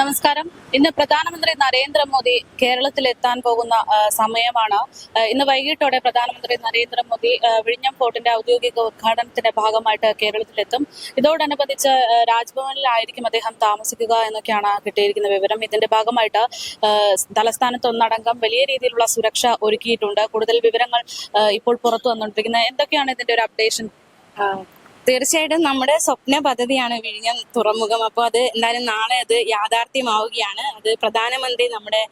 നമസ്കാരം. ഇന്ന് പ്രധാനമന്ത്രി നരേന്ദ്രമോദി കേരളത്തിൽ എത്താൻ പോകുന്ന സമയമാണ്. ഇന്ന് വൈകിട്ടോടെ പ്രധാനമന്ത്രി നരേന്ദ്രമോദി വിഴിഞ്ഞം ഫോർട്ടിന്റെ ഔദ്യോഗിക ഉദ്ഘാടനത്തിന്റെ ഭാഗമായിട്ട് കേരളത്തിലെത്തും. ഇതോടനുബന്ധിച്ച് രാജ്ഭവനിലായിരിക്കും അദ്ദേഹം താമസിക്കുക എന്നൊക്കെയാണ് കിട്ടിയിരിക്കുന്ന വിവരം. ഇതിന്റെ ഭാഗമായിട്ട് തലസ്ഥാനത്ത് ഒന്നടങ്കം വലിയ രീതിയിലുള്ള സുരക്ഷ ഒരുക്കിയിട്ടുണ്ട്. കൂടുതൽ വിവരങ്ങൾ ഇപ്പോൾ പുറത്തു വന്നുകൊണ്ടിരിക്കുന്നത്. എന്തൊക്കെയാണ് ഇതിന്റെ ഒരു അപ്ഡേഷൻ? തീർച്ചയായിട്ടും നമ്മുടെ സ്വപ്ന പദ്ധതിയാണ് വിഴിഞ്ഞം തുറമുഖം. അപ്പോൾ അത് എന്തായാലും നാളെ അത് യാഥാർത്ഥ്യമാവുകയാണ്. അത് പ്രധാനമന്ത്രി നമ്മുടെ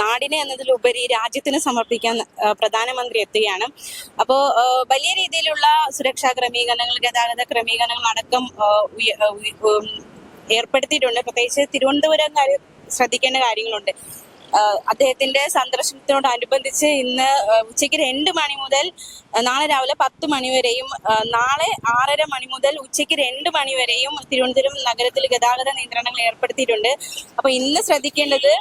നാടിനെ എന്നതിലുപരി രാജ്യത്തിന് സമർപ്പിക്കാൻ പ്രധാനമന്ത്രി എത്തുകയാണ്. അപ്പോൾ വലിയ രീതിയിലുള്ള സുരക്ഷാ ക്രമീകരണങ്ങൾ ഗതാഗത ക്രമീകരണങ്ങൾ അടക്കം ഏർപ്പെടുത്തിയിട്ടുണ്ട്. പ്രത്യേകിച്ച് തിരുവനന്തപുരം കാര്യം ശ്രദ്ധിക്കേണ്ട കാര്യങ്ങളുണ്ട്. അദ്ദേഹത്തിന്റെ സന്ദർശനത്തോടനുബന്ധിച്ച് ഇന്ന് ഉച്ചയ്ക്ക് രണ്ട് മണി മുതൽ നാളെ രാവിലെ പത്ത് മണി വരെയും നാളെ ആറര മണി മുതൽ ഉച്ചയ്ക്ക് രണ്ട് മണി വരെയും തിരുവനന്തപുരം നഗരത്തിൽ ഗതാഗത നിയന്ത്രണങ്ങൾ ഏർപ്പെടുത്തിയിട്ടുണ്ട്. അപ്പൊ ഇന്ന് ശ്രദ്ധിക്കേണ്ടത്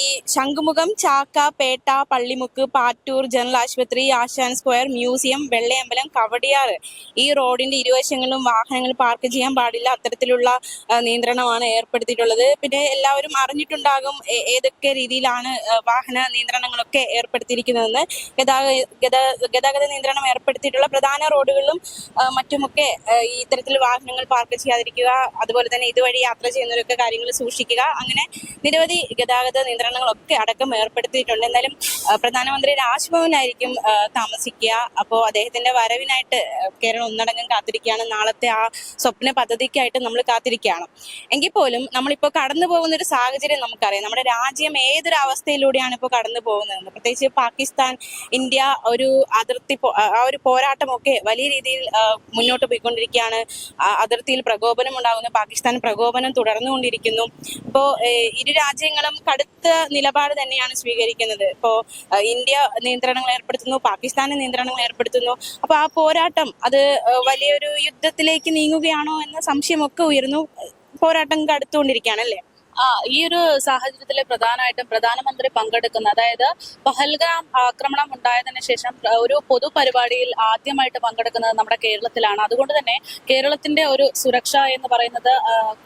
ഈ ശംഖുമുഖം ചാക്ക പേട്ട പള്ളിമുക്ക് പാറ്റൂർ ജനറൽ ആശുപത്രി ആശാൻ സ്ക്വയർ മ്യൂസിയം വെള്ളയമ്പലം കവടിയാർ ഈ റോഡിന്റെ ഇരുവശങ്ങളിലും വാഹനങ്ങൾ പാർക്ക് ചെയ്യാൻ പാടില്ല. അത്തരത്തിലുള്ള നിയന്ത്രണമാണ് ഏർപ്പെടുത്തിയിട്ടുള്ളത്. പിന്നെ എല്ലാവരും അറിഞ്ഞിട്ടുണ്ടാകും ഏതൊക്കെ രീതിയിലാണ് വാഹന നിയന്ത്രണങ്ങളൊക്കെ ഏർപ്പെടുത്തിയിരിക്കുന്നതെന്ന്. ഗതാഗത നിയന്ത്രണം ഏർപ്പെടുത്തിയിട്ടുള്ള പ്രധാന റോഡുകളിലും മറ്റുമൊക്കെ ഇത്തരത്തിൽ വാഹനങ്ങൾ പാർക്ക് ചെയ്യാതിരിക്കുക അതുപോലെ തന്നെ ഇതുവഴി യാത്ര ചെയ്യുന്നവരൊക്കെ കാര്യങ്ങൾ സൂക്ഷിക്കുക. അങ്ങനെ നിരവധി ഗതാഗത നിയന്ത്രണങ്ങളൊക്കെ അടക്കം ഏർപ്പെടുത്തിയിട്ടുണ്ട്. എന്നാലും പ്രധാനമന്ത്രി രാജ്ഭവനായിരിക്കും താമസിക്കുക. അപ്പോൾ അദ്ദേഹത്തിന്റെ വരവിനായിട്ട് കേരളം ഒന്നടങ്കം കാത്തിരിക്കുകയാണ്. നാളത്തെ ആ സ്വപ്ന പദ്ധതിക്കായിട്ട് നമ്മൾ കാത്തിരിക്കുകയാണ്. എങ്കിൽ പോലും നമ്മളിപ്പോൾ കടന്നു പോകുന്ന ഒരു സാഹചര്യം നമുക്കറിയാം. നമ്മുടെ രാജ്യം ഏതൊരു അവസ്ഥയിലൂടെയാണ് ഇപ്പോൾ കടന്നു പോകുന്നത് പ്രത്യേകിച്ച് പാകിസ്ഥാൻ ഇന്ത്യ ഒരു അതിർത്തി ആ ഒരു പോരാട്ടമൊക്കെ വലിയ രീതിയിൽ മുന്നോട്ട് പോയിക്കൊണ്ടിരിക്കുകയാണ്. അതിർത്തിയിൽ പ്രകോപനം ഉണ്ടാകുന്നു. പാകിസ്ഥാൻ പ്രകോപനം തുടർന്നുകൊണ്ടിരിക്കുന്നു. ഇപ്പോൾ ഇരു രാജ്യങ്ങളും കടുത്ത നിലപാട് തന്നെയാണ് സ്വീകരിക്കുന്നത്. ഇപ്പോ ഇന്ത്യ നിയന്ത്രണങ്ങൾ ഏർപ്പെടുത്തുന്നു പാകിസ്ഥാൻ നിയന്ത്രണങ്ങൾ ഏർപ്പെടുത്തുന്നു. അപ്പൊ ആ പോരാട്ടം അത് വലിയൊരു യുദ്ധത്തിലേക്ക് നീങ്ങുകയാണോ എന്ന സംശയമൊക്കെ ഉയർന്നു. പോരാട്ടം കടുത്തുകൊണ്ടിരിക്കുകയാണ് അല്ലേ ആ ഈ ഒരു സാഹചര്യത്തിൽ പ്രധാനമായിട്ടും പ്രധാനമന്ത്രി പങ്കെടുക്കുന്ന അതായത് പഹൽഗാം ആക്രമണം ഉണ്ടായതിനു ശേഷം ഒരു പൊതുപരിപാടിയിൽ ആദ്യമായിട്ട് പങ്കെടുക്കുന്നത് നമ്മുടെ കേരളത്തിലാണ്. അതുകൊണ്ട് തന്നെ കേരളത്തിന്റെ ഒരു സുരക്ഷ എന്ന് പറയുന്നത്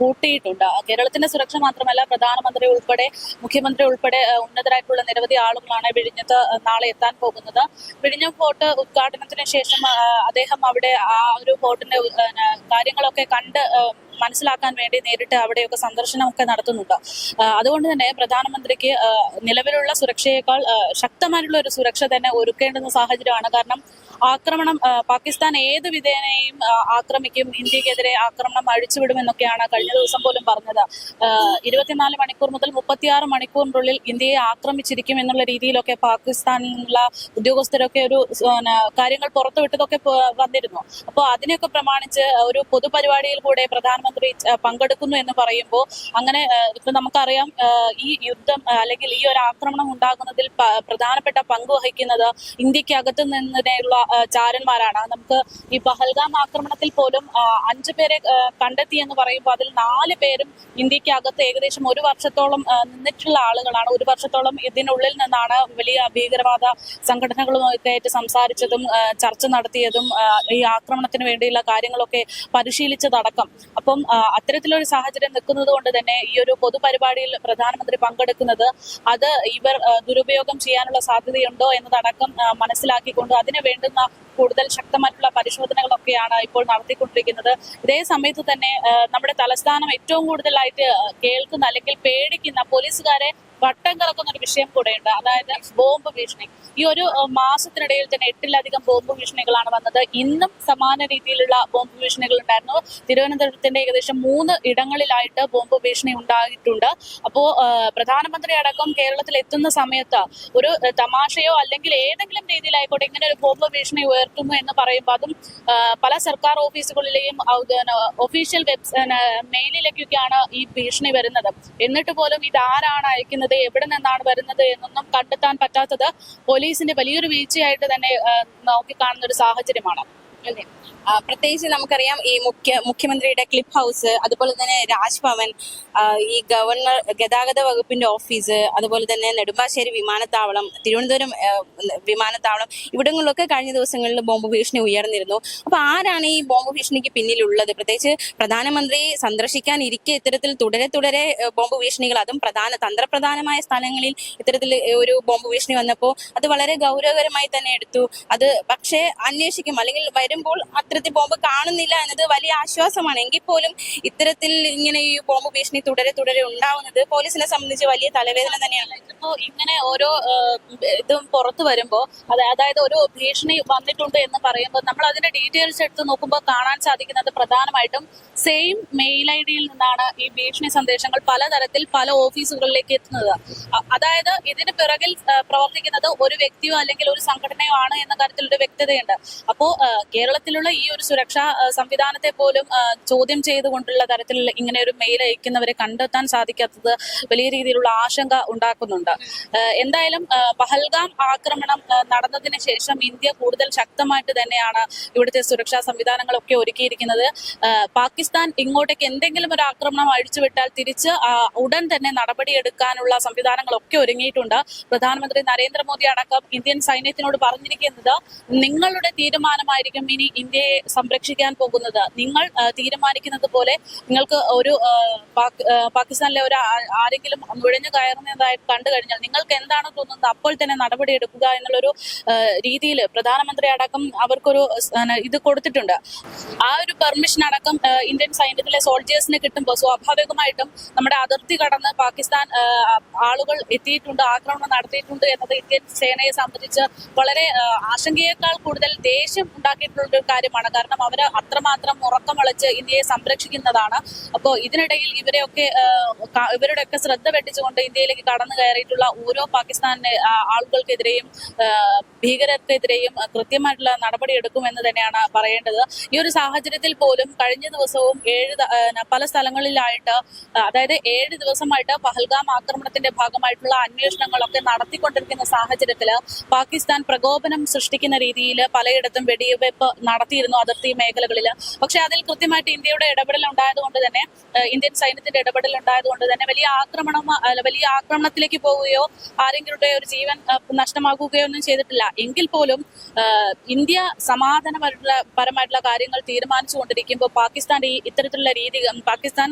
കൂട്ടിയിട്ടുണ്ട്. കേരളത്തിന്റെ സുരക്ഷ മാത്രമല്ല പ്രധാനമന്ത്രി ഉൾപ്പെടെ മുഖ്യമന്ത്രി ഉൾപ്പെടെ ഉന്നതരായിട്ടുള്ള നിരവധി ആളുകളാണ് വിഴിഞ്ഞത്ത് നാളെ എത്താൻ പോകുന്നത്. വിഴിഞ്ഞം ഫോർട്ട് ഉദ്ഘാടനത്തിന് ശേഷം അദ്ദേഹം അവിടെ ആ ഒരു ഫോർട്ടിന്റെ കാര്യങ്ങളൊക്കെ കണ്ട് മനസ്സിലാക്കാൻ വേണ്ടി നേരിട്ട് അവിടെയൊക്കെ സന്ദർശനമൊക്കെ നടത്തുന്നുണ്ട്. ആ, അതുകൊണ്ട് തന്നെ പ്രധാനമന്ത്രിക്ക് നിലവിലുള്ള സുരക്ഷയേക്കാൾ ശക്തമായിട്ടുള്ള ഒരു സുരക്ഷ തന്നെ ഒരുക്കേണ്ടുന്ന സാഹചര്യമാണ്. കാരണം ആക്രമണം പാകിസ്ഥാൻ ഏത് വിധേനയും ആക്രമിക്കും ഇന്ത്യക്കെതിരെ ആക്രമണം അഴിച്ചുവിടുമെന്നൊക്കെയാണ് കഴിഞ്ഞ ദിവസം പോലും പറഞ്ഞത്. ഇരുപത്തിനാല് മണിക്കൂർ മുതൽ മുപ്പത്തിയാറ് മണിക്കൂറിനുള്ളിൽ ഇന്ത്യയെ ആക്രമിച്ചിരിക്കും എന്നുള്ള രീതിയിലൊക്കെ പാകിസ്ഥാനിൽ നിന്നുള്ള ഉദ്യോഗസ്ഥരൊക്കെ ഒരു കാര്യങ്ങൾ പുറത്തുവിട്ടതൊക്കെ വന്നിരുന്നു. അപ്പോൾ അതിനെയൊക്കെ പ്രമാണിച്ച് ഒരു പൊതുപരിപാടിയിൽ കൂടെ പ്രധാനമന്ത്രി പങ്കെടുക്കുന്നു എന്ന് പറയുമ്പോൾ അങ്ങനെ ഇപ്പം നമുക്കറിയാം ഈ യുദ്ധം അല്ലെങ്കിൽ ഈ ഒരു ആക്രമണം ഉണ്ടാകുന്നതിൽ പ്രധാനപ്പെട്ട പങ്ക് വഹിക്കുന്നത് ഇന്ത്യക്കകത്ത് നിന്നുള്ള ആ, ചാരന്മാരാണ്. നമുക്ക് ഈ പഹൽഗാം ആക്രമണത്തിൽ പോലും അഞ്ചു പേരെ കണ്ടെത്തി എന്ന് പറയുമ്പോൾ അതിൽ നാല് പേരും ഇന്ത്യക്കകത്ത് ഏകദേശം ഒരു വർഷത്തോളം നിന്നിട്ടുള്ള ആളുകളാണ്. ഒരു വർഷത്തോളം ഇതിനുള്ളിൽ നിന്നാണ് വലിയ ഭീകരവാദ സംഘടനകളുമായിട്ട് സംസാരിച്ചതും ചർച്ച നടത്തിയതും ഈ ആക്രമണത്തിന് വേണ്ടിയുള്ള കാര്യങ്ങളൊക്കെ പരിശീലിച്ചതടക്കം. അപ്പം അത്തരത്തിലൊരു സാഹചര്യം നിൽക്കുന്നത് കൊണ്ട് തന്നെ ഈ ഒരു പൊതുപരിപാടിയിൽ പ്രധാനമന്ത്രി പങ്കെടുക്കുന്നത് അത് ഇവർ ദുരുപയോഗം ചെയ്യാനുള്ള സാധ്യതയുണ്ടോ എന്നതടക്കം മനസ്സിലാക്കിക്കൊണ്ട് അതിന് വേണ്ടുന്ന കൂടുതൽ ശക്തമായിട്ടുള്ള പരിശോധനകളൊക്കെയാണ് ഇപ്പോൾ നടത്തിക്കൊണ്ടിരിക്കുന്നത്. ഇതേ സമയത്ത് തന്നെ നമ്മുടെ തലസ്ഥാനം ഏറ്റവും കൂടുതലായിട്ട് കേൾക്കുന്ന അല്ലെങ്കിൽ പേടിക്കുന്ന പോലീസുകാരെ വട്ടം കറക്കുന്ന ഒരു വിഷയം കൂടെയുണ്ട്. അതായത് ബോംബ് ഭീഷണി. ഈ ഒരു മാസത്തിനിടയിൽ തന്നെ എട്ടിലധികം ബോംബ് ഭീഷണികളാണ് വന്നത്. ഇന്നും സമാന രീതിയിലുള്ള ബോംബ് ഭീഷണികൾ ഉണ്ടായിരുന്നു. തിരുവനന്തപുരത്തിന്റെ ഏകദേശം മൂന്ന് ഇടങ്ങളിലായിട്ട് ബോംബ് ഭീഷണി ഉണ്ടായിട്ടുണ്ട്. അപ്പോ പ്രധാനമന്ത്രി അടക്കം കേരളത്തിൽ എത്തുന്ന സമയത്ത് ഒരു തമാശയോ അല്ലെങ്കിൽ ഏതെങ്കിലും രീതിയിലായിക്കോട്ടെ ഇങ്ങനെ ഒരു ബോംബ് ഭീഷണി ഉയർത്തുന്നു എന്ന് പറയുമ്പോൾ അതും പല സർക്കാർ ഓഫീസുകളിലെയും ഒഫീഷ്യൽ വെബ് മെയിലിലേക്കൊക്കെയാണ് ഈ ഭീഷണി വരുന്നത്. എന്നിട്ട് പോലും ഇത് ആരാണ് അയക്കുന്നത്? എവിടെ നിന്നാണ് വരുന്നത് എന്നൊന്നും കണ്ടെത്താൻ പറ്റാത്തത് പോലീസിന്റെ വലിയൊരു വീഴ്ചയായിട്ട് തന്നെ നോക്കിക്കാണുന്ന ഒരു സാഹചര്യമാണ്. അതെ പ്രത്യേകിച്ച് നമുക്കറിയാം ഈ മുഖ്യ മുഖ്യമന്ത്രിയുടെ ക്ലിപ്പ് ഹൗസ് അതുപോലെ തന്നെ രാജ്ഭവൻ ഈ ഗവർണർ ഗതാഗത വകുപ്പിന്റെ ഓഫീസ് അതുപോലെ തന്നെ നെടുമ്പാശ്ശേരി വിമാനത്താവളം തിരുവനന്തപുരം വിമാനത്താവളം ഇവിടങ്ങളിലൊക്കെ കഴിഞ്ഞ ദിവസങ്ങളിൽ ബോംബ് ഭീഷണി ഉയർന്നിരുന്നു. അപ്പൊ ആരാണ് ഈ ബോംബ് ഭീഷണിക്ക് പിന്നിലുള്ളത്? പ്രത്യേകിച്ച് പ്രധാനമന്ത്രി സന്ദർശിക്കാൻ ഇരിക്കെ ഇത്തരത്തിൽ തുടരെ തുടരെ ബോംബ് ഭീഷണികൾ അതും പ്രധാന തന്ത്രപ്രധാനമായ സ്ഥലങ്ങളിൽ ഇത്തരത്തിൽ ഒരു ബോംബ് ഭീഷണി വന്നപ്പോൾ അത് വളരെ ഗൗരവകരമായി തന്നെ എടുത്തു. അത് പക്ഷേ അന്വേഷിക്കും അല്ലെങ്കിൽ വരുമ്പോൾ അത്തരത്തിൽ ബോംബ് കാണുന്നില്ല എന്നത് വലിയ ആശ്വാസമാണ്. എങ്കിൽ പോലും ഇത്തരത്തിൽ ഇങ്ങനെ ഈ ബോംബ് ഭീഷണി തുടരെ തുടരെ ഉണ്ടാവുന്നത് പോലീസിനെ സംബന്ധിച്ച് വലിയ തലവേദന തന്നെയാണ്. ഇപ്പോ ഇങ്ങനെ ഓരോ ഇതും പുറത്തു വരുമ്പോൾ അത് അതായത് ഒരു ഭീഷണി വന്നിട്ടുണ്ട് എന്ന് പറയുമ്പോൾ നമ്മൾ അതിന്റെ ഡീറ്റെയിൽസ് എടുത്ത് നോക്കുമ്പോൾ കാണാൻ സാധിക്കുന്നത് പ്രധാനമായിട്ടും സെയിം മെയിൽ ഐ ഡിയിൽ നിന്നാണ് ഈ ഭീഷണി സന്ദേശങ്ങൾ പലതരത്തിൽ പല ഓഫീസുകളിലേക്ക് എത്തുന്നത്. അതായത് ഇതിന് പിറകിൽ പ്രവർത്തിക്കുന്നത് ഒരു വ്യക്തിയോ അല്ലെങ്കിൽ ഒരു സംഘടനയോ ആണ് എന്ന കാര്യത്തിൽ ഒരു വ്യക്തതയുണ്ട് അപ്പോൾ കേരളത്തിലുള്ള ഈ ഒരു സുരക്ഷാ സംവിധാനത്തെ പോലും ചോദ്യം ചെയ്തുകൊണ്ടുള്ള തരത്തിൽ ഇങ്ങനെ ഒരു മെയിൽ അയക്കുന്നവരെ കണ്ടെത്താൻ സാധിക്കാത്തത് വലിയ രീതിയിലുള്ള ആശങ്ക ഉണ്ടാക്കുന്നുണ്ട്. എന്തായാലും പഹൽഗാം ആക്രമണം നടന്നതിന് ശേഷം ഇന്ത്യ കൂടുതൽ ശക്തമായിട്ട് തന്നെയാണ് ഇവിടുത്തെ സുരക്ഷാ സംവിധാനങ്ങളൊക്കെ ഒരുക്കിയിരിക്കുന്നത്. പാകിസ്ഥാൻ ഇങ്ങോട്ടേക്ക് എന്തെങ്കിലും ഒരു ആക്രമണം അഴിച്ചുവിട്ടാൽ തിരിച്ച് ഉടൻ തന്നെ നടപടിയെടുക്കാനുള്ള സംവിധാനങ്ങളൊക്കെ ഒരുങ്ങിയിട്ടുണ്ട്. പ്രധാനമന്ത്രി നരേന്ദ്രമോദി അടക്കം ഇന്ത്യൻ സൈന്യത്തിനോട് പറഞ്ഞിരിക്കുന്നത് നിങ്ങളുടെ തീരുമാനമായിരിക്കും ഇനി ഇന്ത്യയെ സംരക്ഷിക്കാൻ പോകുന്നത്. നിങ്ങൾ തീരുമാനിക്കുന്നത് പോലെ നിങ്ങൾക്ക് ഒരു പാകിസ്ഥാനിലെ ഒരു ആരെങ്കിലും നുഴഞ്ഞു കയറുന്നതായി കണ്ടു കഴിഞ്ഞാൽ നിങ്ങൾക്ക് എന്താണ് തോന്നുന്നത്? അപ്പോൾ തന്നെ നടപടി എടുക്കുക എന്നുള്ളൊരു രീതിയിൽ പ്രധാനമന്ത്രി അടക്കം അവർക്കൊരു ഇത് കൊടുത്തിട്ടുണ്ട്. ആ ഒരു പെർമിഷൻ അടക്കം ഇന്ത്യൻ സൈന്യത്തിലെ സോൾജേഴ്സിന് കിട്ടുമ്പോൾ സ്വാഭാവികമായിട്ടും നമ്മുടെ അതിർത്തി കടന്ന് പാകിസ്ഥാൻ ആളുകൾ എത്തിയിട്ടുണ്ട് ആക്രമണം നടത്തിയിട്ടുണ്ട് എന്നത് ഇന്ത്യൻ സേനയെ സംബന്ധിച്ച് വളരെ ആശങ്കയേക്കാൾ കൂടുതൽ ദേഷ്യം ഉണ്ടാക്കിയിട്ടുള്ള ഒരു കാര്യമാണ്. കാരണം അവർ അത്രമാത്രം ഉറക്കം വളച്ച് ഇന്ത്യയെ സംരക്ഷിക്കുന്നതാണ്. അപ്പോൾ ഇതിനിടയിൽ ഇവരെയൊക്കെ ഇവരുടെയൊക്കെ ശ്രദ്ധ വെട്ടിച്ചുകൊണ്ട് ഇന്ത്യയിലേക്ക് കടന്നു കയറിയിട്ടുള്ള ഓരോ പാകിസ്ഥാനിലെ ആളുകൾക്കെതിരെയും ഭീകരർക്കെതിരെയും കൃത്യമായിട്ടുള്ള നടപടി എടുക്കുമെന്ന് തന്നെയാണ് പറയേണ്ടത്. ഈ ഒരു സാഹചര്യത്തിൽ പോലും കഴിഞ്ഞ ദിവസവും ഏഴ് പല സ്ഥലങ്ങളിലായിട്ട് അതായത് ഏഴ് ദിവസമായിട്ട് പഹൽഗാം ആക്രമണത്തിന്റെ ഭാഗമായിട്ടുള്ള അന്വേഷണങ്ങളൊക്കെ നടത്തിക്കൊണ്ടിരിക്കുന്ന സാഹചര്യത്തിൽ പാകിസ്ഥാൻ പ്രകോപനം സൃഷ്ടിക്കുന്ന രീതിയിൽ പലയിടത്തും വെടിവെപ്പ് നടത്തിയിരുന്നു അതിർത്തി മേഖലകളിൽ പക്ഷെ അതിൽ കൃത്യമായിട്ട് ഇന്ത്യയുടെ ഇടപെടൽ ഉണ്ടായതുകൊണ്ട് തന്നെ ഇന്ത്യൻ സൈന്യത്തിന്റെ ഇടപെടൽ ഉണ്ടായതുകൊണ്ട് തന്നെ വലിയ ആക്രമണം വലിയ ആക്രമണത്തിലേക്ക് പോവുകയോ ആരെങ്കിലും ഒരു ജീവൻ നഷ്ടമാകുകയോ ഒന്നും ചെയ്തിട്ടില്ല. എങ്കിൽ പോലും ഇന്ത്യ സമാധാനപരമായിട്ടുള്ള പരമായിട്ടുള്ള കാര്യങ്ങൾ തീരുമാനിച്ചുകൊണ്ടിരിക്കുമ്പോൾ പാകിസ്ഥാന്റെ ഈ ഇത്തരത്തിലുള്ള രീതി പാകിസ്ഥാൻ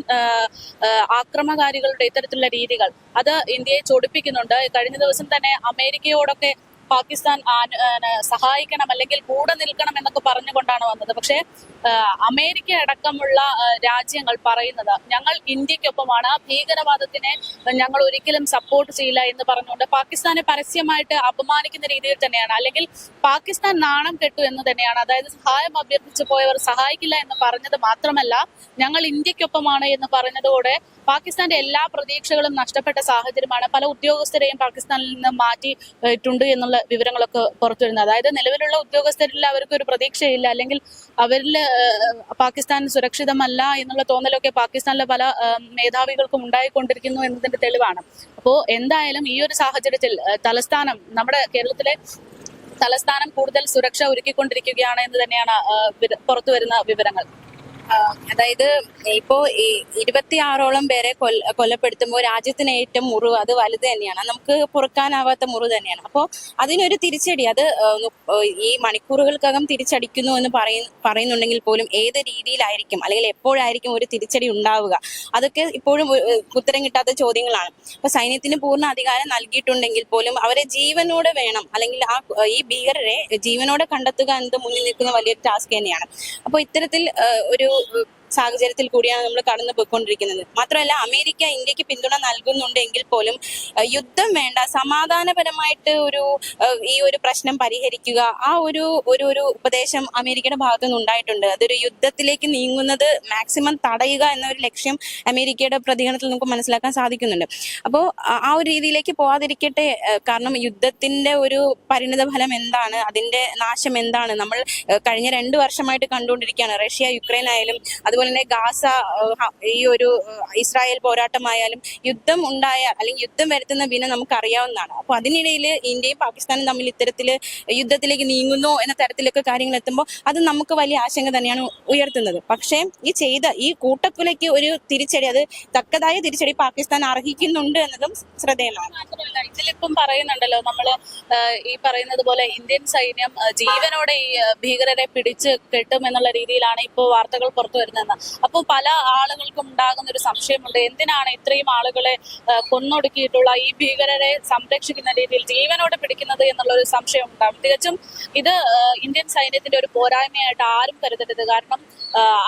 ആക്രമകാരികളുടെ ഇത്തരത്തിലുള്ള രീതികൾ അത് ഇന്ത്യയെ ചൊടിപ്പിക്കുന്നുണ്ട്. കഴിഞ്ഞ ദിവസം തന്നെ അമേരിക്കയോടൊക്കെ പാകിസ്ഥാൻ സഹായിക്കണം അല്ലെങ്കിൽ കൂടെ നിൽക്കണം എന്നൊക്കെ പറഞ്ഞുകൊണ്ടാണ് വന്നത്. പക്ഷേ അമേരിക്ക അടക്കമുള്ള രാജ്യങ്ങൾ പറയുന്നത് ഞങ്ങൾ ഇന്ത്യക്കൊപ്പമാണ് ഭീകരവാദത്തിനെ ഞങ്ങൾ ഒരിക്കലും സപ്പോർട്ട് ചെയ്യില്ല എന്ന് പറഞ്ഞുകൊണ്ട് പാകിസ്ഥാനെ പരസ്യമായിട്ട് അപമാനിക്കുന്ന രീതിയിൽ തന്നെയാണ്. അല്ലെങ്കിൽ പാകിസ്ഥാൻ നാണം കെട്ടു എന്ന് തന്നെയാണ്. അതായത് സഹായം അഭ്യർത്ഥിച്ചു പോയവർ സഹായിക്കില്ല എന്ന് പറഞ്ഞത് മാത്രമല്ല ഞങ്ങൾ ഇന്ത്യക്കൊപ്പമാണ് എന്ന് പറഞ്ഞതോടെ പാകിസ്ഥാന്റെ എല്ലാ പ്രതീക്ഷകളും നഷ്ടപ്പെട്ട സാഹചര്യമാണ്. പല ഉദ്യോഗസ്ഥരെയും പാകിസ്ഥാനിൽ നിന്ന് മാറ്റിയിട്ടുണ്ട് എന്നുള്ള വിവരങ്ങളൊക്കെ പുറത്തു വരുന്നത് അതായത് നിലവിലുള്ള ഉദ്യോഗസ്ഥരിൽ അവർക്ക് ഒരു പ്രതീക്ഷയില്ല. അല്ലെങ്കിൽ അവരിൽ പാകിസ്ഥാൻ സുരക്ഷിതമല്ല എന്നുള്ള തോന്നലൊക്കെ പാകിസ്ഥാനിലെ പല മേധാവികൾക്കും ഉണ്ടായിക്കൊണ്ടിരിക്കുന്നു എന്നതിന്റെ തെളിവാണ്. അപ്പോൾ എന്തായാലും ഈ ഒരു സാഹചര്യത്തിൽ തലസ്ഥാനം നമ്മുടെ കേരളത്തിലെ തലസ്ഥാനം കൂടുതൽ സുരക്ഷ ഒരുക്കിക്കൊണ്ടിരിക്കുകയാണ് എന്ന് തന്നെയാണ് പുറത്തു വരുന്ന വിവരങ്ങൾ. അതായത് ഇപ്പോ ഇരുപത്തിയാറോളം പേരെ കൊല്ല കൊലപ്പെടുത്തുമ്പോൾ രാജ്യത്തിന് ഏറ്റവും മുറിവ് അത് വലുത് തന്നെയാണ്. നമുക്ക് പൊറുക്കാനാവാത്ത മുറിവ് തന്നെയാണ്. അപ്പോൾ അതിനൊരു തിരിച്ചടി അത് ഈ മണിക്കൂറുകൾക്കകം തിരിച്ചടിക്കുന്നു എന്ന് പറയ പറയുന്നുണ്ടെങ്കിൽ പോലും ഏത് രീതിയിലായിരിക്കും അല്ലെങ്കിൽ എപ്പോഴായിരിക്കും ഒരു തിരിച്ചടി ഉണ്ടാവുക? അതൊക്കെ ഇപ്പോഴും ഉത്തരം കിട്ടാത്ത ചോദ്യങ്ങളാണ്. അപ്പൊ സൈന്യത്തിന് പൂർണ അധികാരം നൽകിയിട്ടുണ്ടെങ്കിൽ പോലും അവരെ ജീവനോടെ വേണം അല്ലെങ്കിൽ ആ ഈ ഭീകരരെ ജീവനോടെ കണ്ടെത്തുക എന്നത് മുന്നിൽ നിൽക്കുന്ന വലിയൊരു ടാസ്ക് തന്നെയാണ്. അപ്പോൾ ഇത്തരത്തിൽ ഒരു people സാഹചര്യത്തിൽ കൂടിയാണ് നമ്മൾ കടന്നു പോയിക്കൊണ്ടിരിക്കുന്നത് മാത്രമല്ല അമേരിക്ക ഇന്ത്യയ്ക്ക് പിന്തുണ നൽകുന്നുണ്ടെങ്കിൽ പോലും യുദ്ധം വേണ്ട സമാധാനപരമായിട്ട് ഒരു ഈ ഒരു പ്രശ്നം പരിഹരിക്കുക ആ ഒരു ഒരു ഒരു ഉപദേശം അമേരിക്കയുടെ ഭാഗത്തു നിന്ന് ഉണ്ടായിട്ടുണ്ട്. അതൊരു യുദ്ധത്തിലേക്ക് നീങ്ങുന്നത് മാക്സിമം തടയുക എന്ന ഒരു ലക്ഷ്യം അമേരിക്കയുടെ പ്രതികരണത്തിൽ നമുക്ക് മനസ്സിലാക്കാൻ സാധിക്കുന്നുണ്ട്. അപ്പോൾ ആ ഒരു രീതിയിലേക്ക് പോവാതിരിക്കട്ടെ കാരണം യുദ്ധത്തിന്റെ ഒരു പരിണിത ഫലം എന്താണ് അതിന്റെ നാശം എന്താണ്? നമ്മൾ കഴിഞ്ഞ രണ്ടു വർഷമായിട്ട് കണ്ടുകൊണ്ടിരിക്കുകയാണ്. റഷ്യ യുക്രൈൻ ആയാലും അതുപോലെ അതുപോലെ തന്നെ ഗാസ ഈ ഒരു ഇസ്രായേൽ പോരാട്ടമായാലും യുദ്ധം ഉണ്ടായ അല്ലെങ്കിൽ യുദ്ധം വരുത്തുന്ന വിന നമുക്ക് അറിയാവുന്നതാണ് അപ്പോൾ അതിനിടയിൽ ഇന്ത്യയും പാകിസ്ഥാനും തമ്മിൽ ഇത്തരത്തിൽ യുദ്ധത്തിലേക്ക് നീങ്ങുന്നു എന്ന തരത്തിലൊക്കെ കാര്യങ്ങൾ എത്തുമ്പോൾ അത് നമുക്ക് വലിയ ആശങ്ക തന്നെയാണ് ഉയർത്തുന്നത്. പക്ഷേ ഈ ചെയ്ത ഈ കൂട്ടക്കൊലയ്ക്ക് ഒരു തിരിച്ചടി അത് തക്കതായ തിരിച്ചടി പാകിസ്ഥാൻ അർഹിക്കുന്നുണ്ട് എന്നതും ശ്രദ്ധേയമാണ്. ഇതിലിപ്പം പറയുന്നുണ്ടല്ലോ നമ്മൾ ഈ പറയുന്നത് പോലെ ഇന്ത്യൻ സൈന്യം ജീവനോടെ ഈ ഭീകരരെ പിടിച്ച് കെട്ടും എന്നുള്ള രീതിയിലാണ് ഇപ്പോൾ വാർത്തകൾ പുറത്തു വരുന്നതെന്ന് അപ്പോൾ പല ആളുകൾക്കും ഉണ്ടാകുന്ന ഒരു സംശയമുണ്ട്. എന്തിനാണ് ഇത്രയും ആളുകളെ കൊന്നൊടുക്കിയിട്ടുള്ള ഈ ഭീകരരെ സംരക്ഷിക്കുന്ന രീതിയിൽ ജീവനോടെ പിടിക്കുന്നത് എന്നുള്ള ഒരു സംശയം ഉണ്ടാകും തികച്ചും ഇത് ഇന്ത്യൻ സൈന്യത്തിന്റെ ഒരു പോരായ്മയായിട്ട് ആരും കരുതരുത്. കാരണം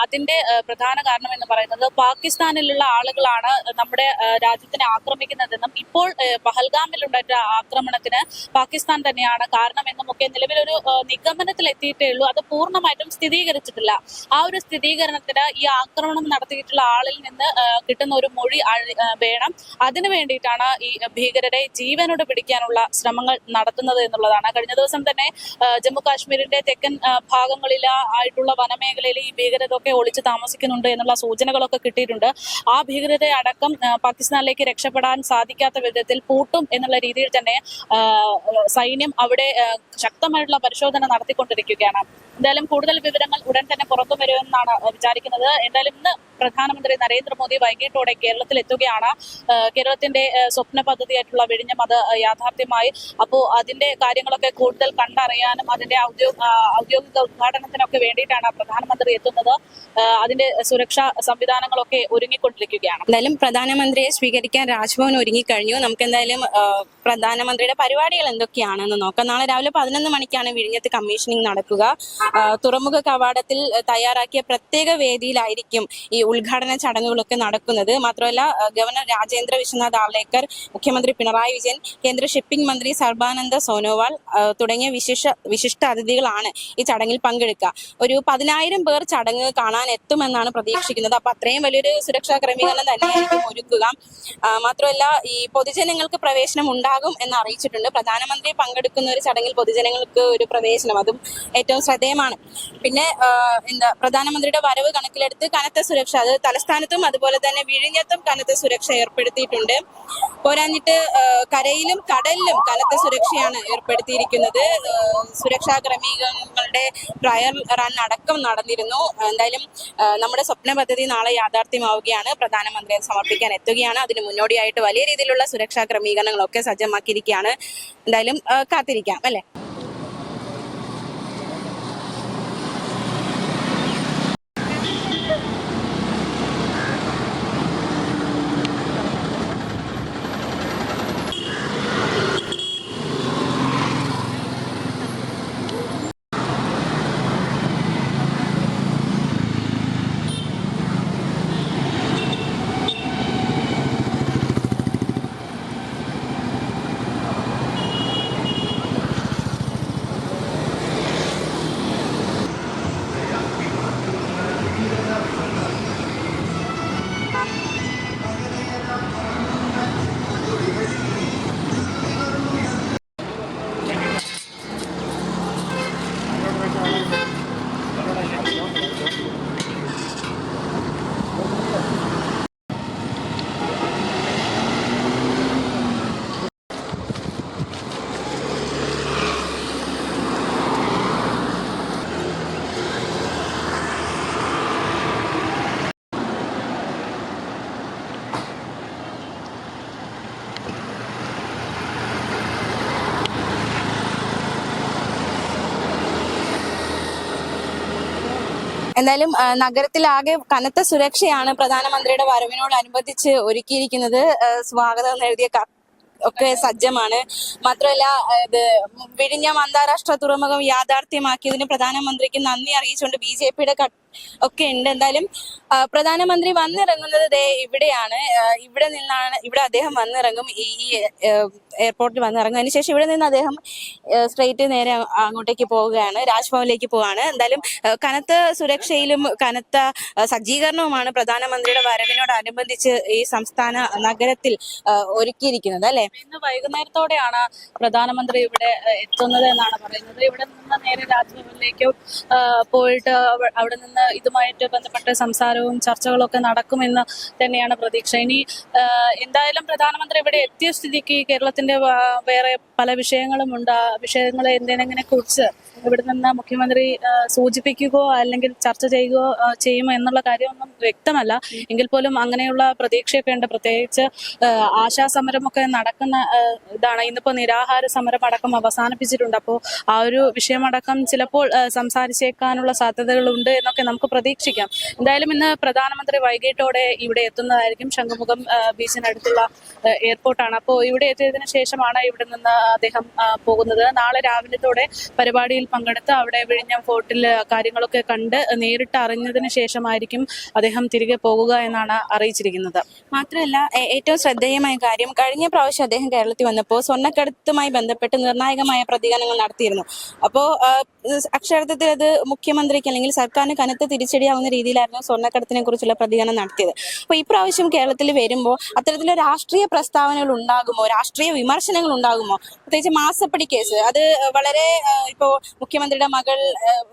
അതിന്റെ പ്രധാന കാരണം എന്ന് പറയുന്നത് പാകിസ്ഥാനിലുള്ള ആളുകളാണ് നമ്മുടെ രാജ്യത്തിനെ ആക്രമിക്കുന്നതെന്നും ഇപ്പോൾ പഹൽഗാമിലുണ്ടായ ആക്രമണത്തിന് പാകിസ്ഥാൻ തന്നെയാണ് കാരണമെന്നും ഒക്കെ നിലവിലൊരു നിഗമനത്തിൽ എത്തിയിട്ടേ ഉള്ളൂ. അത് പൂർണമായിട്ടും സ്ഥിരീകരിച്ചിട്ടില്ല. ആ ഒരു സ്ഥിരീകരണത്തിന് ഈ ആക്രമണം നടത്തിയിട്ടുള്ള ആളിൽ നിന്ന് കിട്ടുന്ന ഒരു മൊഴി വേണം. അതിനു വേണ്ടിയിട്ടാണ് ഈ ഭീകരരെ ജീവനോട് പിടിക്കാനുള്ള ശ്രമങ്ങൾ നടത്തുന്നത് എന്നുള്ളതാണ്. കഴിഞ്ഞ ദിവസം തന്നെ ജമ്മു കാശ്മീരിന്റെ തെക്കൻ ഭാഗങ്ങളിലായിട്ടുള്ള വനമേഖലയിൽ ഈ ഭീകരരൊക്കെ ഒളിച്ച് താമസിക്കുന്നുണ്ട് എന്നുള്ള സൂചനകളൊക്കെ കിട്ടിയിട്ടുണ്ട്. ആ ഭീകരരെ അടക്കം പാകിസ്ഥാനിലേക്ക് രക്ഷപ്പെടാൻ സാധിക്കാത്ത വിധത്തിൽ പൂട്ടും എന്നുള്ള രീതിയിൽ തന്നെ സൈന്യം അവിടെ ശക്തമായിട്ടുള്ള പരിശോധന നടത്തിക്കൊണ്ടിരിക്കുകയാണ്. എന്തായാലും കൂടുതൽ വിവരങ്ങൾ ഉടൻ തന്നെ പുറത്തു വരുമെന്നാണ് വിചാരിക്കുന്നത്. എന്തായാലും ഇന്ന് പ്രധാനമന്ത്രി നരേന്ദ്രമോദി വൈകിട്ടോടെ കേരളത്തിൽ എത്തുകയാണ് കേരളത്തിന്റെ സ്വപ്ന പദ്ധതിയായിട്ടുള്ള വിഴിഞ്ഞം അത് യാഥാർത്ഥ്യമായി. അപ്പോൾ അതിന്റെ കാര്യങ്ങളൊക്കെ കൂടുതൽ കണ്ടറിയാനും അതിന്റെ ഔദ്യോഗിക ഉദ്ഘാടനത്തിനൊക്കെ വേണ്ടിയിട്ടാണ് പ്രധാനമന്ത്രി എത്തുന്നത്. അതിന്റെ സുരക്ഷാ സംവിധാനങ്ങളൊക്കെ ഒരുങ്ങിക്കൊണ്ടിരിക്കുകയാണ്. എന്തായാലും പ്രധാനമന്ത്രിയെ സ്വീകരിക്കാൻ രാജ്ഭവൻ ഒരുങ്ങിക്കഴിഞ്ഞു. നമുക്ക് എന്തായാലും പ്രധാനമന്ത്രിയുടെ പരിപാടികൾ എന്തൊക്കെയാണെന്ന് നോക്കാം. നാളെ രാവിലെ പതിനൊന്ന് മണിക്കാണ് വിഴിഞ്ഞത്ത് കമ്മീഷനിങ് നടക്കുക. തുറമുഖ കവാടത്തിൽ തയ്യാറാക്കിയ പ്രത്യേക വേദിയിലായിരിക്കും ഈ ഉദ്ഘാടന ചടങ്ങുകളൊക്കെ നടക്കുന്നത്. മാത്രമല്ല ഗവർണർ രാജേന്ദ്ര വിശ്വനാഥ് ആർലേക്കർ മുഖ്യമന്ത്രി പിണറായി വിജയൻ കേന്ദ്ര ഷിപ്പിംഗ് മന്ത്രി സർബാനന്ദ സോനോവാൾ തുടങ്ങിയ വിശേഷ വിശിഷ്ട അതിഥികളാണ് ഈ ചടങ്ങിൽ പങ്കെടുക്കുക ഒരു പതിനായിരം പേർ ചടങ്ങ് കാണാൻ എത്തുമെന്നാണ് പ്രതീക്ഷിക്കുന്നത്. അപ്പൊ അത്രയും വലിയൊരു സുരക്ഷാ ക്രമീകരണം തന്നെയായിരിക്കും ഒരുക്കുക. മാത്രമല്ല ഈ പൊതുജനങ്ങൾക്ക് പ്രവേശനം ഉണ്ടാകും എന്ന് അറിയിച്ചിട്ടുണ്ട്. പ്രധാനമന്ത്രി പങ്കെടുക്കുന്ന ഒരു ചടങ്ങിൽ പൊതുജനങ്ങൾക്ക് ഒരു പ്രവേശനം. അതും ഏറ്റവും ശ്രദ്ധേയമാണ് പിന്നെ എന്താ പ്രധാനമന്ത്രിയുടെ വരവ് കണക്കിലെടുത്ത് കനത്ത സുരക്ഷ അത് തലസ്ഥാനത്തും അതുപോലെ തന്നെ വിഴിഞ്ഞത്തും കനത്ത സുരക്ഷ ഏർപ്പെടുത്തിയിട്ടുണ്ട്. പോരാഞ്ഞിട്ട് കരയിലും കടലിലും കനത്ത സുരക്ഷയാണ് ഏർപ്പെടുത്തിയിരിക്കുന്നത്. സുരക്ഷാ ക്രമീകരണങ്ങളുടെ ട്രയൽ റൺ അടക്കം നടന്നിരുന്നു. എന്തായാലും നമ്മുടെ സ്വപ്ന പദ്ധതി നാളെ യാഥാർത്ഥ്യമാവുകയാണ്. പ്രധാനമന്ത്രി സമർപ്പിക്കാൻ എത്തുകയാണ്. അതിന് മുന്നോടിയായിട്ട് വലിയ രീതിയിലുള്ള സുരക്ഷാ ക്രമീകരണങ്ങളൊക്കെ സജ്ജമാക്കിയിരിക്കുകയാണ്. എന്തായാലും കാത്തിരിക്കാം അല്ലെ? എന്തായാലും നഗരത്തിലാകെ കനത്ത സുരക്ഷയാണ് പ്രധാനമന്ത്രിയുടെ വരവിനോടനുബന്ധിച്ച് ഒരുക്കിയിരിക്കുന്നത്. സ്വാഗതം എഴുതിയ ഒക്കെ സജ്ജമാണ്. മാത്രമല്ല ഇത് വിഴിഞ്ഞം അന്താരാഷ്ട്ര തുറമുഖം യാഥാർത്ഥ്യമാക്കിയതിന് പ്രധാനമന്ത്രിക്ക് നന്ദി അറിയിച്ചുകൊണ്ട് ബി ജെ പിയുടെ ഒക്കെ ഉണ്ട്. എന്തായാലും പ്രധാനമന്ത്രി വന്നിറങ്ങുന്നത് ദേ ഇവിടെയാണ്. ഇവിടെ നിന്നാണ് ഇവിടെ അദ്ദേഹം വന്നിറങ്ങും. ഈ എയർപോർട്ടിൽ വന്നിറങ്ങും. അതിനുശേഷം ഇവിടെ നിന്ന് അദ്ദേഹം സ്ട്രെയിറ്റ് നേരെ അങ്ങോട്ടേക്ക് പോവുകയാണ്. രാജ്ഭവനിലേക്ക് പോവാണ്. എന്തായാലും കനത്ത സുരക്ഷയിലും കനത്ത സജ്ജീകരണവുമാണ് പ്രധാനമന്ത്രിയുടെ വരവിനോടനുബന്ധിച്ച് ഈ സംസ്ഥാന നഗരത്തിൽ ഒരുക്കിയിരിക്കുന്നത് അല്ലെ? ഇന്ന് വൈകുന്നേരത്തോടെയാണ് പ്രധാനമന്ത്രി ഇവിടെ എത്തുന്നത് എന്നാണ് പറയുന്നത്. ഇവിടെ നേരെ രാജ്ഭവനിലേക്ക് പോയിട്ട് അവിടെ നിന്ന് ഇതുമായിട്ട് ബന്ധപ്പെട്ട സംസാരവും ചർച്ചകളൊക്കെ നടക്കുമെന്ന് തന്നെയാണ് പ്രതീക്ഷ. ഇനി എന്തായാലും പ്രധാനമന്ത്രി ഇവിടെ എത്തിയ സ്ഥിതിക്ക് കേരളത്തിന്റെ വേറെ പല വിഷയങ്ങളും ഉണ്ട്. ആ വിഷയങ്ങൾ എന്തിനെ കുറിച്ച് ഇവിടെ നിന്ന് മുഖ്യമന്ത്രി സൂചിപ്പിക്കുകയോ അല്ലെങ്കിൽ ചർച്ച ചെയ്യുകയോ ചെയ്യുമോ എന്നുള്ള കാര്യമൊന്നും വ്യക്തമല്ല. എങ്കിൽ പോലും അങ്ങനെയുള്ള പ്രതീക്ഷയൊക്കെ ഉണ്ട്. പ്രത്യേകിച്ച് ആശാ സമരമൊക്കെ നടക്കുന്ന ഇതാണ്. ഇന്നിപ്പോ നിരാഹാര സമരം അടക്കം അവസാനിപ്പിച്ചിട്ടുണ്ട്. അപ്പോൾ ആ ഒരു വിഷയമടക്കം ചിലപ്പോൾ സംസാരിച്ചേക്കാനുള്ള സാധ്യതകളുണ്ട് എന്നൊക്കെ നമുക്ക് പ്രതീക്ഷിക്കാം. എന്തായാലും ഇന്ന് പ്രധാനമന്ത്രി വൈകിട്ടോടെ ഇവിടെ എത്തുന്നതായിരിക്കും ശംഖുമുഖം ബീച്ചിനടുത്തുള്ള എയർപോർട്ടാണ്. അപ്പോൾ ഇവിടെ എത്തിയതിനു ശേഷമാണ് ഇവിടെ നിന്ന് അദ്ദേഹം പോകുന്നത്. നാളെ രാവിലത്തോടെ പരിപാടിയിൽ പങ്കെടുത്ത് അവിടെ വിഴിഞ്ഞം ഫോർട്ടിൽ കാര്യങ്ങളൊക്കെ കണ്ട് നേരിട്ട് അറിഞ്ഞതിന് ശേഷമായിരിക്കും അദ്ദേഹം തിരികെ പോകുക എന്നാണ് അറിയിച്ചിരിക്കുന്നത്. മാത്രമല്ല ഏറ്റവും ശ്രദ്ധേയമായ കാര്യം കഴിഞ്ഞ പ്രാവശ്യം അദ്ദേഹം കേരളത്തിൽ വന്നപ്പോൾ സ്വർണക്കടത്തുമായി ബന്ധപ്പെട്ട് നിർണായകമായ പ്രതികരണങ്ങൾ നടത്തിയിരുന്നു. അപ്പോൾ അക്ഷരാർത്ഥത്തിൽ അത് മുഖ്യമന്ത്രിക്ക് അല്ലെങ്കിൽ സർക്കാരിന് കനത്ത തിരിച്ചടിയാവുന്ന രീതിയിലായിരുന്നു സ്വർണക്കടത്തിനെ കുറിച്ചുള്ള പ്രതികരണം നടത്തിയത്. അപ്പോൾ ഈ പ്രാവശ്യം കേരളത്തിൽ വരുമ്പോൾ അത്തരത്തിലുള്ള രാഷ്ട്രീയ പ്രസ്താവനകൾ ഉണ്ടാകുമോ? രാഷ്ട്രീയ വിമർശനങ്ങൾ ഉണ്ടാകുമോ? പ്രത്യേകിച്ച് മാസപ്പടി കേസ്. അത് വളരെ ഇപ്പോൾ മുഖ്യമന്ത്രിയുടെ മകൾ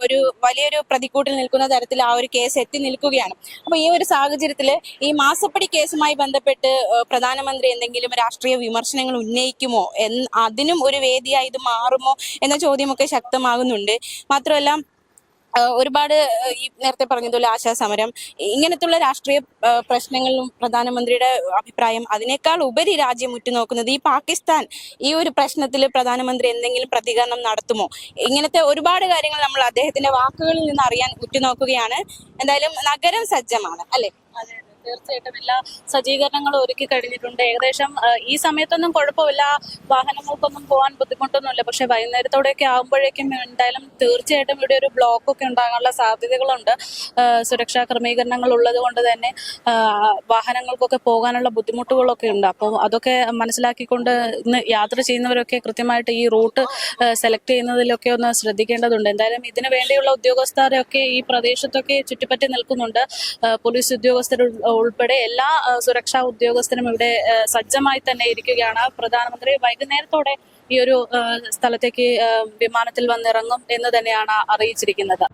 ഒരു വലിയൊരു പ്രതിക്കൂട്ടിൽ നിൽക്കുന്ന തരത്തിൽ ആ ഒരു കേസ് എത്തി നിൽക്കുകയാണ്. അപ്പോൾ ഈ ഒരു സാഹചര്യത്തിൽ ഈ മാസപ്പടി കേസുമായി ബന്ധപ്പെട്ട് പ്രധാനമന്ത്രി എന്തെങ്കിലും രാഷ്ട്രീയ വിമർശനങ്ങൾ ഉന്നയിക്കുമോ? അതിനും ഒരു വേദിയായി ഇത് മാറുമോ? എന്ന ചോദ്യമൊക്കെ ശക്തമാകുന്നുണ്ട് മാത്രമല്ല ഒരുപാട് ഈ നേരത്തെ പറഞ്ഞതുപോലെ ആശാസമരം ഇങ്ങനത്തുള്ള രാഷ്ട്രീയ പ്രശ്നങ്ങളിലും പ്രധാനമന്ത്രിയുടെ അഭിപ്രായം അതിനേക്കാൾ ഉപരി രാജ്യം ഉറ്റുനോക്കുന്നത് ഈ പാകിസ്ഥാൻ ഈ ഒരു പ്രശ്നത്തിൽ പ്രധാനമന്ത്രി എന്തെങ്കിലും പ്രതികരണം നടത്തുമോ? ഇങ്ങനത്തെ ഒരുപാട് കാര്യങ്ങൾ നമ്മൾ അദ്ദേഹത്തിന്റെ വാക്കുകളിൽ നിന്ന് അറിയാൻ ഉറ്റുനോക്കുകയാണ്. എന്തായാലും നഗരം സജ്ജമാണ് അല്ലെ? തീർച്ചയായിട്ടും എല്ലാ സജ്ജീകരണങ്ങളും ഒരുക്കി കഴിഞ്ഞിട്ടുണ്ട്. ഏകദേശം ഈ സമയത്തൊന്നും കുഴപ്പമില്ല. വാഹനങ്ങൾക്കൊന്നും പോകാൻ ബുദ്ധിമുട്ടൊന്നുമില്ല. പക്ഷെ വൈകുന്നേരത്തോടെയൊക്കെ ആകുമ്പോഴേക്കും എന്തായാലും തീർച്ചയായിട്ടും ഇവിടെ ഒരു ബ്ലോക്ക് ഒക്കെ ഉണ്ടാകാനുള്ള സാധ്യതകളുണ്ട്. സുരക്ഷാ ക്രമീകരണങ്ങൾ ഉള്ളത് കൊണ്ട് തന്നെ വാഹനങ്ങൾക്കൊക്കെ പോകാനുള്ള ബുദ്ധിമുട്ടുകളൊക്കെ ഉണ്ട്. അപ്പോൾ അതൊക്കെ മനസ്സിലാക്കിക്കൊണ്ട് ഇന്ന് യാത്ര ചെയ്യുന്നവരൊക്കെ കൃത്യമായിട്ട് ഈ റൂട്ട് സെലക്ട് ചെയ്യുന്നതിലൊക്കെ ഒന്ന് ശ്രദ്ധിക്കേണ്ടതുണ്ട്. എന്തായാലും ഇതിനു വേണ്ടിയുള്ള ഉദ്യോഗസ്ഥരൊക്കെ ഈ പ്രദേശത്തൊക്കെ ചുറ്റിപ്പറ്റി നിൽക്കുന്നുണ്ട്. പോലീസ് ഉദ്യോഗസ്ഥർ ഉൾപ്പെടെ എല്ലാ സുരക്ഷാ ഉദ്യോഗസ്ഥരും ഇവിടെ സജ്ജമായി തന്നെ ഇരിക്കുകയാണ്. പ്രധാനമന്ത്രി വൈകുന്നേരത്തോടെ ഈ ഒരു സ്ഥലത്തേക്ക് വിമാനത്തിൽ വന്നിറങ്ങും എന്ന് തന്നെയാണ് അറിയിച്ചിരിക്കുന്നത്.